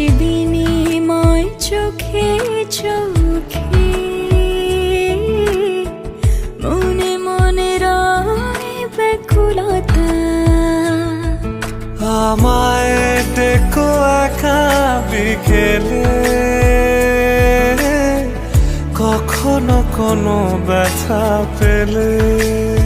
হাসি বিনিময় চোখে চোখে। মনে মনে রায় ব্যাকুলতা। আমায় দেখো একা বিকেলে। কখনো কোনো ব্যথা পেলে।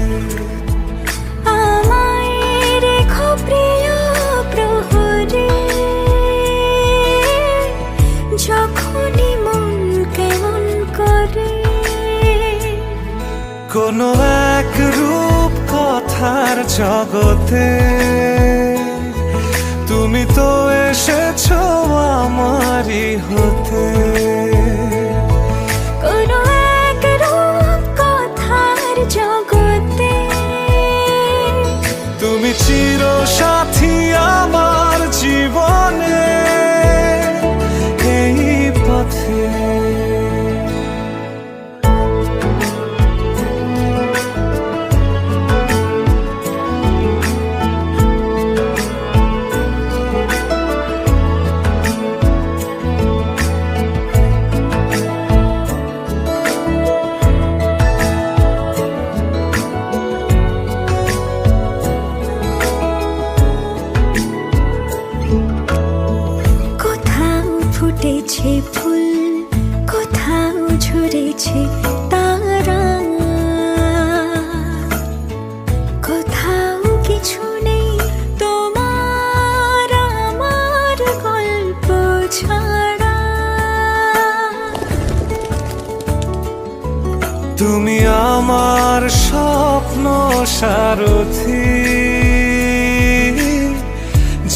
কোনো এক রূপ কথার জগতে। তুমি তো এসেছ আমারই হতে। কোনো এক রূপ কথার জগতে। তুমি চির সাথী ফুটেছে ফুল, কোথাও ঝরেছে কিছু আমার গল্প ছাড়া। তুমি আমার স্বপ্ন সারথি।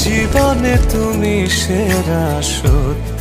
জীবনে তুমি সেরা সত্যি।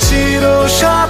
চির সাথী